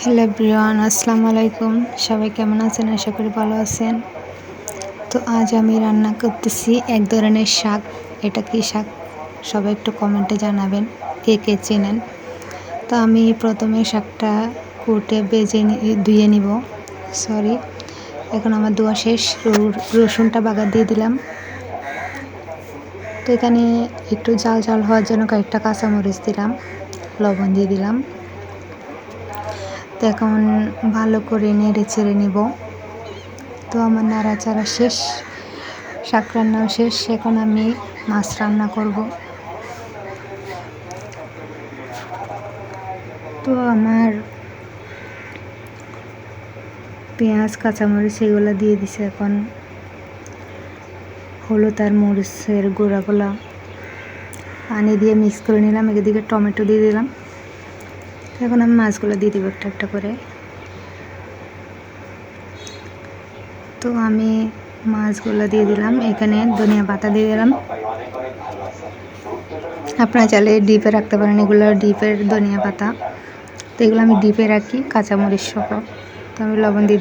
Hello Brian আসসালামু আলাইকুম। সবাই কেমন আছেন? আশা করি ভালো আছেন। তো আজ আমি রান্না করতেছি এক ধরনের শাক। এটা কি শাক? সবাই একটু কমেন্টে জানাবেন, কে কে চেনেন। তো আমি প্রথমে শাকটা কুটে বেজে ধুয়ে নিব। সরি, এখন আমার ধোয়া শেষ। রসুনটা বাগার দিয়ে দিলাম। তো এখানে একটু জাল জাল হওয়ার জন্য কয়েকটা কাঁচামরিচ দিলাম, লবণ দিয়ে দিলাম। তো এখন ভালো করে নেড়ে চেড়ে নিব। তো আমার নাড়াচাড়া শেষ, শাক রান্নাও শেষ, এখন আমি মাছ রান্না করব। তো আমার পেঁয়াজ, কাঁচামরিচ এগুলো দিয়ে দিছে এখন। হলুদ আর মরিচের গুঁড়াগুলা পানি দিয়ে মিক্স করে নিলাম, এদিকে টমেটো দিয়ে দিলাম। এখন আমি মাছগুলো দিয়ে দিব একটা একটা করে। তো আমি মাছগুলো দিয়ে দিলাম। এখানে ধনিয়া পাতা দিয়ে দিলাম। আপনারা চাইলে ডিপে রাখতে পারেন। এগুলো ডিপের ধনিয়া পাতা। তো এগুলো আমি ডিপে রাখি, কাঁচামরিচ সহ। তো আমি লবণ দিয়ে